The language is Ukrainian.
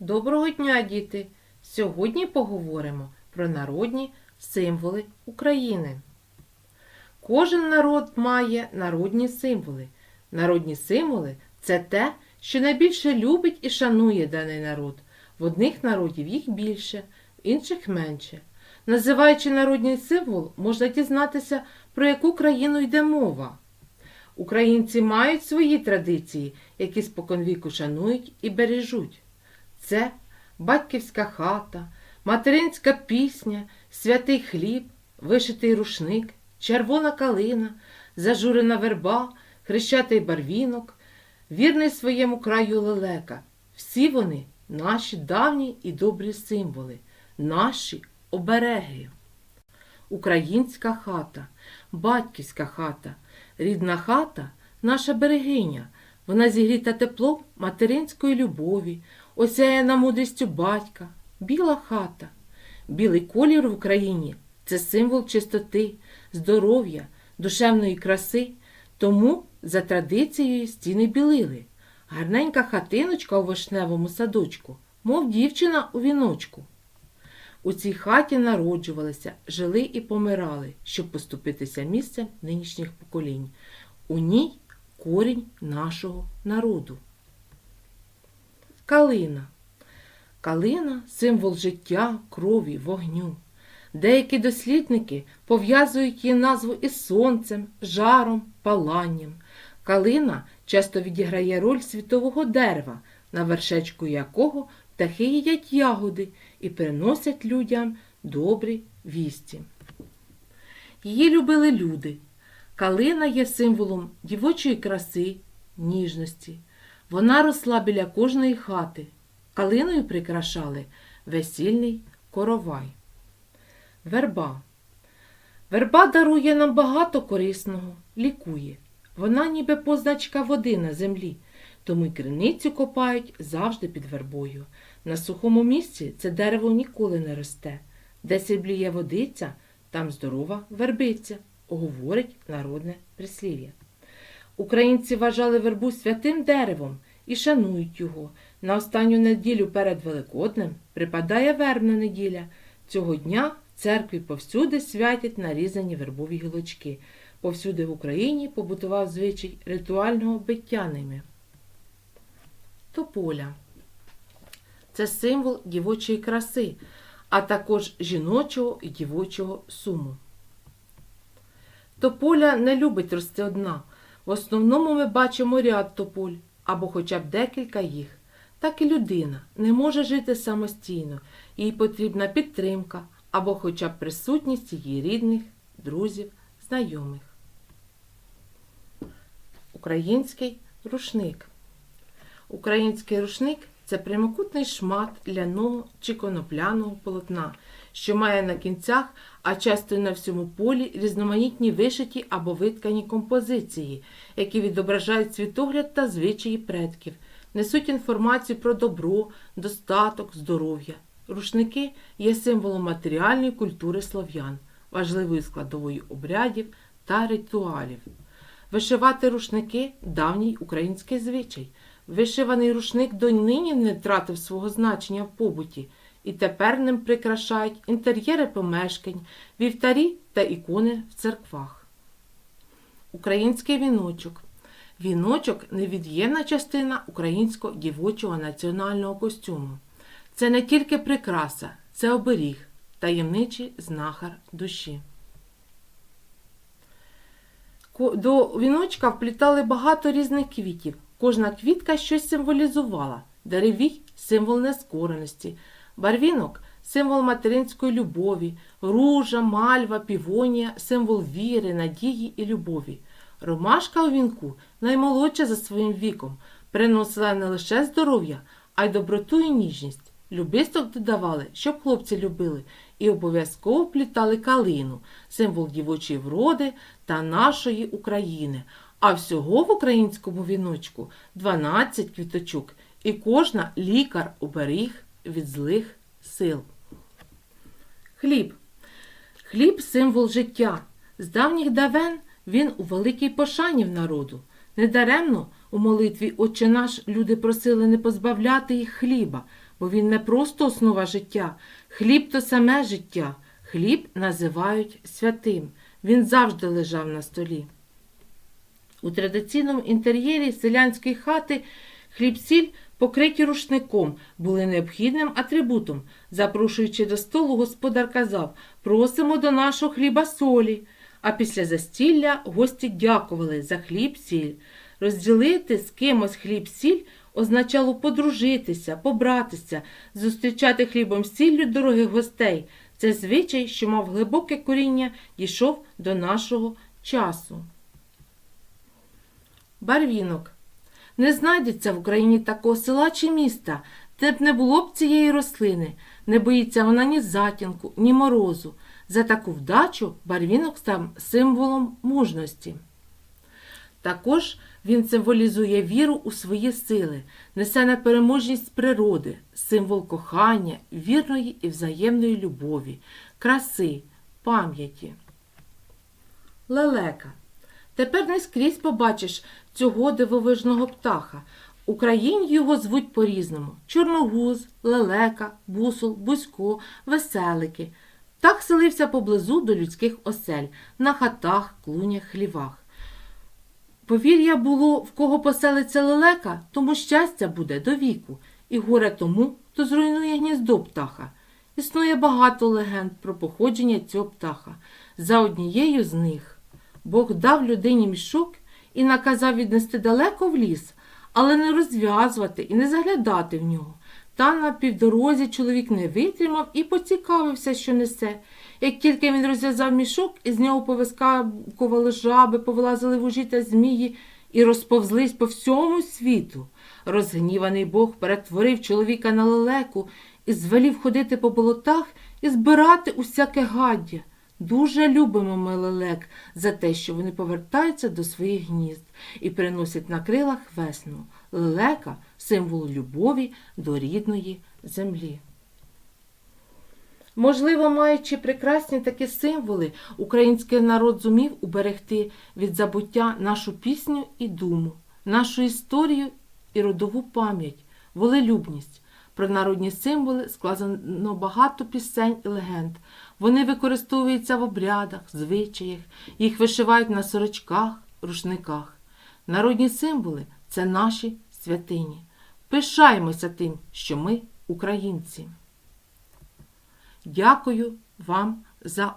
Доброго дня, діти! Сьогодні поговоримо про народні символи України. Кожен народ має народні символи. Народні символи це те, що найбільше любить і шанує даний народ. В одних народів їх більше, в інших менше. Називаючи народний символ, можна дізнатися, про яку країну йде мова. Українці мають свої традиції, які споконвіку шанують і бережуть. Це батьківська хата, материнська пісня, святий хліб, вишитий рушник, червона калина, зажурена верба, хрещатий барвінок, вірний своєму краю лелека. Всі вони наші давні і добрі символи, наші обереги. Українська хата, батьківська хата, рідна хата наша берегиня. Вона зігріта теплом материнської любові, осяяна мудрістю батька, біла хата. Білий колір в Україні це символ чистоти, здоров'я, душевної краси. Тому за традицією стіни білили. Гарненька хатиночка у вишневому садочку, мов дівчина у віночку. У цій хаті народжувалися, жили і помирали, щоб поступитися місцем нинішніх поколінь. У ній корінь нашого народу. Калина. Калина символ життя, крові, вогню. Деякі дослідники пов'язують її назву із сонцем, жаром, паланням. Калина часто відіграє роль світового дерева, на вершечку якого птахи їдять ягоди і приносять людям добрі вісті. Її любили люди. Калина є символом дівочої краси, ніжності. Вона росла біля кожної хати. Калиною прикрашали весільний коровай. Верба. Верба дарує нам багато корисного, лікує. Вона ніби позначка води на землі, тому й криницю копають завжди під вербою. На сухому місці це дерево ніколи не росте. Де сібліє водиця, там здорова вербиця, говорить народне прислів'я. Українці вважали вербу святим деревом і шанують його. На останню неділю перед Великоднем припадає вербна неділя. Цього дня в церкві повсюди святять нарізані вербові гілочки. Повсюди в Україні побутував звичай ритуального биття ними. Тополя це символ дівочої краси, а також жіночого і дівочого суму. Тополя не любить рости одна. В основному ми бачимо ряд тополь або хоча б декілька їх. Так і людина не може жити самостійно, їй потрібна підтримка або хоча б присутність її рідних, друзів, знайомих. Український рушник. Український рушник це прямокутний шмат ляного чи конопляного полотна, що має на кінцях, а часто й на всьому полі різноманітні вишиті або виткані композиції, які відображають світогляд та звичаї предків, несуть інформацію про добро, достаток, здоров'я. Рушники є символом матеріальної культури слов'ян, важливою складовою обрядів та ритуалів. Вишивати рушники давній український звичай. Вишиваний рушник донині не втратив свого значення в побуті, і тепер ним прикрашають інтер'єри помешкань, вівтарі та ікони в церквах. Український віночок. Віночок невід'ємна частина українського дівочого національного костюму. Це не тільки прикраса, це оберіг, таємничий знахар душі. До віночка вплітали багато різних квітів. Кожна квітка щось символізувала. Деревій символ нескореності, барвінок символ материнської любові, ружа, мальва, півонія символ віри, надії і любові. Ромашка у вінку наймолодша за своїм віком, приносила не лише здоров'я, а й доброту і ніжність. Любисток додавали, щоб хлопці любили, і обов'язково плітали калину, символ дівочої вроди та нашої України. А всього в українському віночку 12 квіточок, і кожна лікар оберіг від злих сил. Хліб. Хліб символ життя. З давніх давен він у великій пошані в народу. Недаремно У молитві Отче наш люди просили не позбавляти їх хліба, бо він не просто основа життя. Хліб то саме життя. Хліб називають святим. Він завжди лежав на столі. У традиційному інтер'єрі селянської хати хліб-сіль, покриті рушником, були необхідним атрибутом. Запрошуючи до столу, господар казав просимо до нашого хліба солі. А після застілля гості дякували за хліб-сіль. Розділити з кимось хліб-сіль означало подружитися, побратися, зустрічати хлібом сіллю дорогих гостей. Це звичай, що мав глибоке коріння, дійшов до нашого часу. Барвінок. Не знайдеться в Україні такого села чи міста, де б не було б цієї рослини. Не боїться вона ні затінку, ні морозу. За таку вдачу барвінок став символом мужності. Також він символізує віру у свої сили, несе непереможність природи, символ кохання, вірної і взаємної любові, краси, пам'яті. Лелека. Тепер не скрізь побачиш цього дивовижного птаха. Україні його звуть по-різному: чорногуз, лелека, бусол, бузько, веселики. Так селився поблизу до людських осель, на хатах, клунях, хлівах. Повір'я було, в кого поселиться лелека, тому щастя буде до віку, і горе тому, хто зруйнує гніздо птаха. Існує багато легенд про походження цього птаха. За однією з них Бог дав людині мішок і наказав віднести далеко в ліс, але не розв'язувати і не заглядати в нього. Та на півдорозі чоловік не витримав і поцікавився, що несе. Як тільки він розв'язав мішок, із нього повискакували жаби, повилазили вужі та змії і розповзлись по всьому світу. Розгніваний Бог перетворив чоловіка на лелеку і звелів ходити по болотах і збирати усяке гаддя. Дуже любимо ми лелек за те, що вони повертаються до своїх гнізд і приносять на крилах весну. Лелека символ любові до рідної землі. Можливо, маючи прекрасні такі символи, український народ зумів уберегти від забуття нашу пісню і думу, нашу історію і родову пам'ять, волелюбність. Про народні символи складено багато пісень і легенд. Вони використовуються в обрядах, звичаях, їх вишивають на сорочках, рушниках. Народні символи це наші святині. Пишаємося тим, що ми українці. Дякую вам за